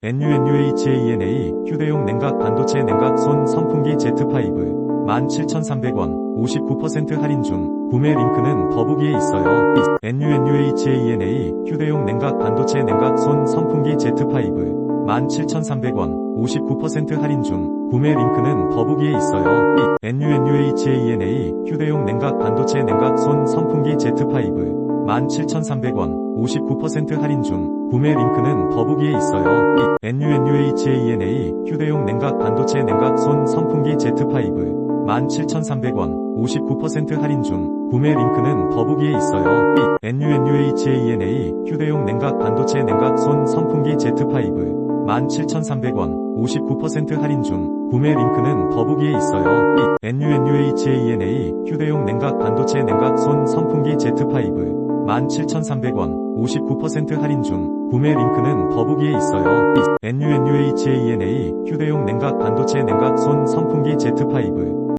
NUNUHANA 휴대용 냉각 반도체 냉각 손 선풍기 Z5 17,300원 59% 할인 중 구매 링크는 더보기에 있어요. NUNUHANA 휴대용 냉각 반도체 냉각 손 선풍기 Z5 17,300원 59% 할인 중 구매 링크는 더보기에 있어요. NUNUHANA 휴대용 냉각 반도체 냉각 손 선풍기 Z5 17,300원 59% 할인 중 구매 링크는 더보기에 있어요. NUNUHANA 휴대용 냉각 반도체 냉각 손 선풍기 Z5 17,300원 59% 할인 중 구매 링크는 더보기에 있어요. NUNUHANA 휴대용 냉각 반도체 냉각 손 선풍기 Z5 17,300원 59% 할인 중 구매 링크는 더보기에 있어요. NUNUHANA 휴대용 냉각 반도체 냉각 손 선풍기 Z5 17,300원 59% 할인 중 구매 링크는 더보기에 있어요. NUNUHANA 휴대용 냉각 반도체 냉각 손 선풍기 Z5